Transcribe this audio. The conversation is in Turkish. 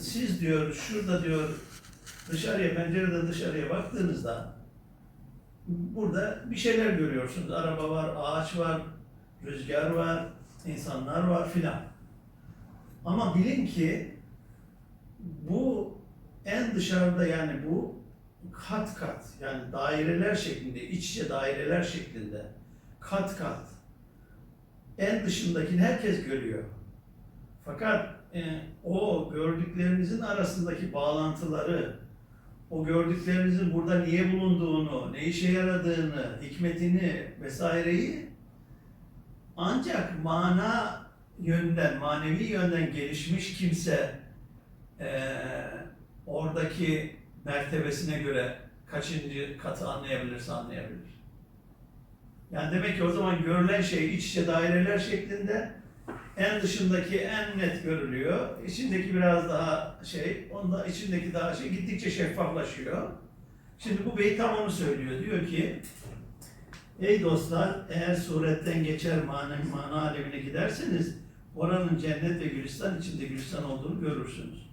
siz diyor şurada diyor dışarıya pencereden dışarıya baktığınızda burada bir şeyler görüyorsunuz. Araba var, ağaç var, rüzgar var, insanlar var filan. Ama bilin ki bu en dışarıda yani bu kat kat yani daireler şeklinde, iç içe daireler şeklinde kat kat en dışındakini herkes görüyor. Fakat e, o gördüklerinizin arasındaki bağlantıları, o gördüklerinizin burada niye bulunduğunu, ne işe yaradığını, hikmetini vesaireyi ancak mana yönden, manevi yönden gelişmiş kimse e, oradaki mertebesine göre kaçıncı katı anlayabilirse anlayabilir. Yani demek ki o zaman görülen şey iç içe daireler şeklinde en dışındaki en net görülüyor. İçindeki biraz daha şey, onda içindeki daha şey gittikçe şeffaflaşıyor. Şimdi bu beyt tam onu söylüyor. Diyor ki Ey dostlar eğer suretten geçer mana, mana alemine giderseniz oranın cennet ve gülistan içinde gülistan olduğunu görürsünüz.